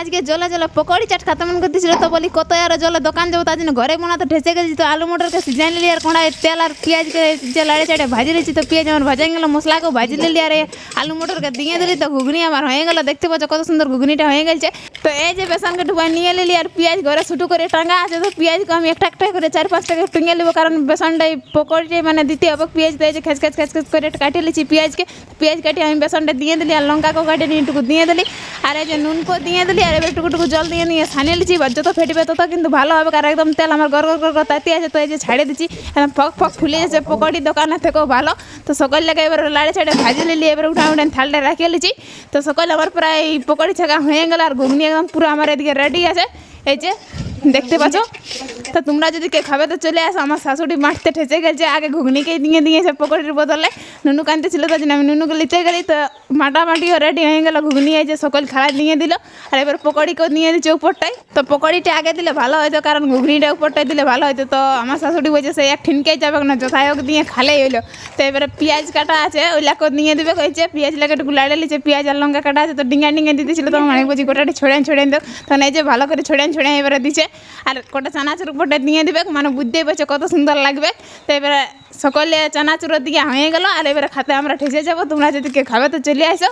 আজকে জলে জলে পকোড়ি চাট খাতে মন করতেছিল তো বলি, কত আর জলে দোকান যাব তার জন্য ঘরে বানাতে? ঠেসে গেছি তো আলু মটরকে সিজাই নিলি আর কোড়ায় তেল আর পেঁয়াজকে যে লাড়ে চাড়ে ভাজি নিয়েছি তো পেঁয়াজ আমার ভাজা গেল মশলাকে ভাজি নিলি আর আলু মটরকে দিয়ে দিলি তো ঘুগনি আমার হয়ে গেল। দেখতে পাচ্ছ কত সুন্দর ঘুগনিটা হয়ে গেছে। তো এই যে বেসনকে ডুবাই নিয়ে নিলি আর পেঁয়াজ ঘরে ছুটু করে টাঙ্গা আছে তো পেঁয়াজকে আমি একটা একটা করে চার পাঁচ টাকা টুঙে নেব কারণ বেসনটাই পকোড়িটাই মানে দিতে হবে। পেঁয়াজ তো এই যে খেচ খেচ খেচ খেচ করে কাটিয়ে লিছি পেঁয়াজকে। পেঁয়াজ কাটিয়ে আমি বেসনটা দিয়ে দিলি আর লঙ্কাকেও কাটিয়ে নিয়ে দিয়ে দিলি। আর এই যে নুনকো দিয়ে দিলি। আর এবার টুকু টুকু জল দিয়ে নিয়ে সানিয়ে নিচ্ছি এবার যত ফেটবে তত কিন্তু ভালো হবে, কারণ একদম তেল আমার গর গর গর তাতে আছে, তো এই যে ছাড়ে দিচ্ছি একদম ফক ফক ফুলে যাচ্ছে পকোড়ি দোকানে থেকেও ভালো। তো সকল লেগে এবার লাড়ে ছাড়ে, ভাজি নিলি এবার উঠা উঠে থালটা রাখিয়ে লিছি তো সকল আমার প্রায় পকোড়ি ছাকা হয়ে গেল, আর ঘুগনি একদম পুরো আমার এদিকে রেডি আছে। এই যে দেখতে পাচ্ছ তো তোমরা যদি কে খাবে, তো চলে আসো। আমার শাশুড়ি মাঠতে ঠেসে গেছে। আগে ঘুগনিকেই দিয়ে দিয়েছে পকোড়ির বদলে নুনু কানতে ছিল তো আমি নুনুকে নিতে গেলি তো মাটামাটিও রেডি হয়ে গেল। ঘুগনি যে সকল খালা নিয়ে দিল। আর এবার পকোড়িকেও নিয়ে দিচ্ছে উপরটাই তো পকোড়িটা আগে দিলে ভালো হতো কারণ ঘুগনিটা উপরটাই দিলে ভালো হতো তো আমার শাশুড়ি বলছে, সে এক ঠিনকেই যাবে না, যথাই হোক দিয়ে খালেই হইল। তো এবারে পেঁয়াজ কাটা আছে, ওই লাকে নিয়ে দিবে, কইছে, পেঁয়াজ লাগে একটু লাড়ে লিছে পেঁয়াজ আর লঙ্কা কাটা আছে। তো ডিঙ্গা দিয়ে দিয়েছিল তখন আমি বলছি, গোটাটি ছড়ান ছড়ান দাও তখন এই যে ভালো করে ছড়ান ছড়ান এবারে দিছে। আর কটা চানাচুর উপরটা দিয়ে দিবে মানে বুঝতেই পারছ কত সুন্দর লাগবে। তো এবারে সকলে চানাচুরের দিকে হয়ে গেল, আর এবারে খাতে আমরা ঠেসে যাব, তোমরা যদি কেউ খাবে তো চলে আসো।